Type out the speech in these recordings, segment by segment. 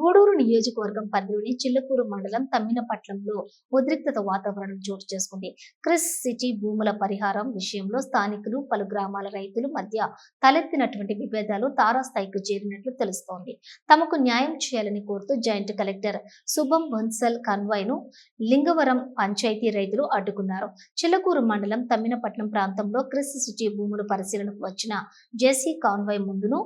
గూడూరు నియోజకవర్గం పరిధిలోని చిల్లకూరు మండలం తమ్మినపట్నంలో ఉద్రిక్తత వాతావరణం చోటు చేసుకుంది. క్రిస్ సిటీ భూముల పరిహారం విషయంలో స్థానికులు పలు గ్రామాల రైతులు మధ్య తలెత్తినటువంటి విభేదాలు తారాస్థాయికి చేరినట్లు తెలుస్తోంది. తమకు న్యాయం చేయాలని కోరుతూ జాయింట్ కలెక్టర్ శుభం బన్సల్ కన్వాయ్ను లింగవరం పంచాయతీ రైతులు అడ్డుకున్నారు. చిల్లకూరు మండలం తమ్మినపట్నం ప్రాంతంలో క్రిస్ సిటీ భూముల పరిశీలనకు వచ్చిన జేసీ కాన్వాయ్ ముందును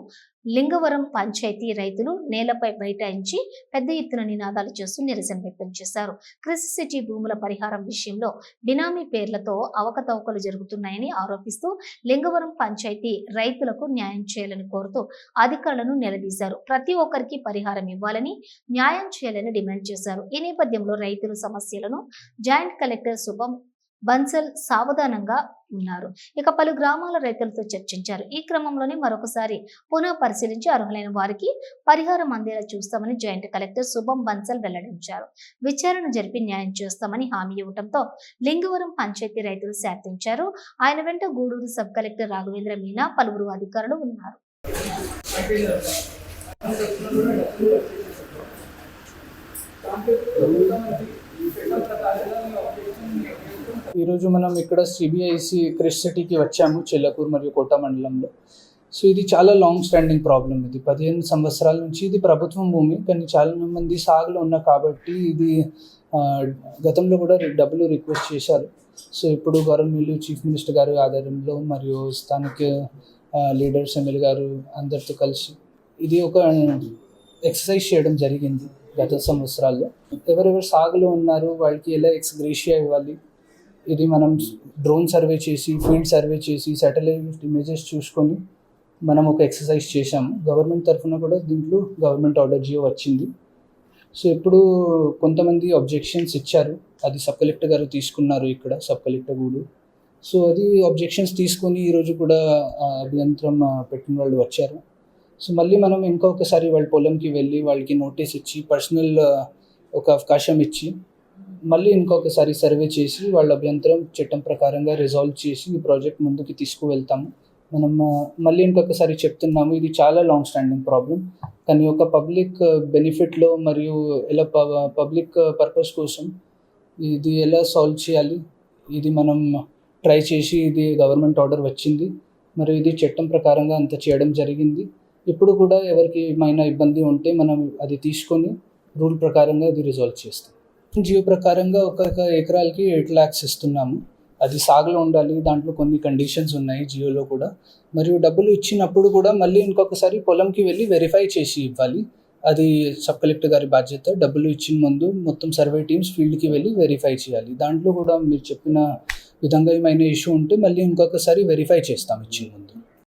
లింగవరం పంచాయతీ రైతులు నేలపై బైఠాయించి పెద్ద ఎత్తున నినాదాలు చేస్తూ నిరసన వ్యక్తం చేశారు. క్రిస్ సిటీ భూముల పరిహారం విషయంలో బినామీ పేర్లతో అవకతవకలు జరుగుతున్నాయని ఆరోపిస్తూ లింగవరం పంచాయతీ రైతులకు న్యాయం చేయాలని కోరుతూ అధికారులను నిలదీశారు. ప్రతి ఒక్కరికి పరిహారం ఇవ్వాలని న్యాయం చేయాలని డిమాండ్ చేశారు. ఈ నేపథ్యంలో రైతుల సమస్యలను జాయింట్ కలెక్టర్ శుభం బన్సల్ సావధానంగా ఉన్నారు. ఇక పలు గ్రామాల రైతులతో చర్చించారు. ఈ క్రమంలోనే మరొకసారి పునః పరిశీలించి అర్హులైన వారికి పరిహారం అందేలా చూస్తామని జాయింట్ కలెక్టర్ శుభం బన్సల్ వెల్లడించారు. విచారణ జరిపి న్యాయం చేస్తామని హామీ ఇవ్వడంతో లింగవరం పంచాయతీ రైతులు శాంతించారు. ఆయన వెంట గూడూరు సబ్ కలెక్టర్ రాఘవేంద్ర మీనా పలువురు అధికారులు ఉన్నారు. ఈరోజు మనం ఇక్కడ సిబిఐసి క్రిష్ సిటీకి వచ్చాము చెల్లకూరు మరియు కోట మండలంలో. సో ఇది చాలా లాంగ్ స్టాండింగ్ ప్రాబ్లం ఇది. పదిహేను సంవత్సరాల నుంచి ఇది ప్రభుత్వం భూమి కానీ చాలా మంది సాగులో ఉన్న కాబట్టి ఇది గతంలో కూడా డబ్బులు రిక్వెస్ట్ చేశారు. సో ఇప్పుడు గవర్నమెంట్ చీఫ్ మినిస్టర్ గారి ఆధ్వర్యంలో మరియు స్థానిక లీడర్స్ ఎమ్మెల్యే గారు అందరితో కలిసి ఇది ఒక ఎక్సర్సైజ్ చేయడం జరిగింది గత సంవత్సరాల్లో. ఎవరెవరు సాగులో ఉన్నారు వాళ్ళకి ఎలా ఎక్స్గ్రేషియా ఇవ్వాలి ఇది మనం డ్రోన్ సర్వే చేసి ఫీల్డ్ సర్వే చేసి సాటిలైట్ ఇమేజెస్ చూసుకొని మనం ఒక ఎక్సర్సైజ్ చేశాము. గవర్నమెంట్ తరఫున కూడా దీంట్లో గవర్నమెంట్ ఆర్డర్ జియో వచ్చింది. సో ఇప్పుడు కొంతమంది అబ్జెక్షన్స్ ఇచ్చారు. అది సబ్ కలెక్టర్ గారు తీసుకున్నారు ఇక్కడ సబ్ కలెక్టర్ గూడు. సో అది అబ్జెక్షన్స్ తీసుకొని ఈరోజు కూడా అభ్యంతరం పెట్టిన వాళ్ళు వచ్చారు. సో మళ్ళీ మనం ఇంకొకసారి వాళ్ళ పొలంకి వెళ్ళి వాళ్ళకి నోటీస్ ఇచ్చి పర్సనల్ ఒక అవకాశం ఇచ్చి మళ్ళీ ఇంకొకసారి సర్వే చేసి వాళ్ళ అభ్యంతరం చట్టం ప్రకారంగా రిజాల్వ్ చేసి ఈ ప్రాజెక్ట్ ముందుకు తీసుకువెళ్తాము. మనం మళ్ళీ ఇంకొకసారి చెప్తున్నాము ఇది చాలా లాంగ్ స్టాండింగ్ ప్రాబ్లం కానీ ఒక పబ్లిక్ బెనిఫిట్లో మరియు ఎలా పబ్లిక్ పర్పస్ కోసం ఇది ఎలా సాల్వ్ చేయాలి? ఇది మనం ట్రై చేసి ఇది గవర్నమెంట్ ఆర్డర్ వచ్చింది. మరి ఇది చట్టం ప్రకారంగా అంత చేయడం జరిగింది. ఇప్పుడు కూడా ఎవరికి ఏమైనా ఇబ్బంది ఉంటే మనం అది తీసుకొని రూల్ ప్రకారంగా అది రిజాల్వ్ చేస్తాం. జియో ప్రకారంగా ఒక ఎకరాలకి ఎయిట్ ల్యాక్స్ ఇస్తున్నాము. అది సాగులో ఉండాలి దాంట్లో కొన్ని కండిషన్స్ ఉన్నాయి జియోలో కూడా. మరియు డబ్బులు ఇచ్చినప్పుడు కూడా మళ్ళీ ఇంకొకసారి పొలంకి వెళ్ళి వెరిఫై చేసి ఇవ్వాలి. అది సబ్ కలెక్టర్ గారి బాధ్యత. డబ్బులు ఇచ్చిన ముందు మొత్తం సర్వే టీమ్స్ ఫీల్డ్కి వెళ్ళి వెరిఫై చేయాలి. దాంట్లో కూడా మీరు చెప్పిన విధంగా ఏమైనా ఇష్యూ ఉంటే మళ్ళీ ఇంకొకసారి వెరిఫై చేస్తాం ఇచ్చిన ముందు.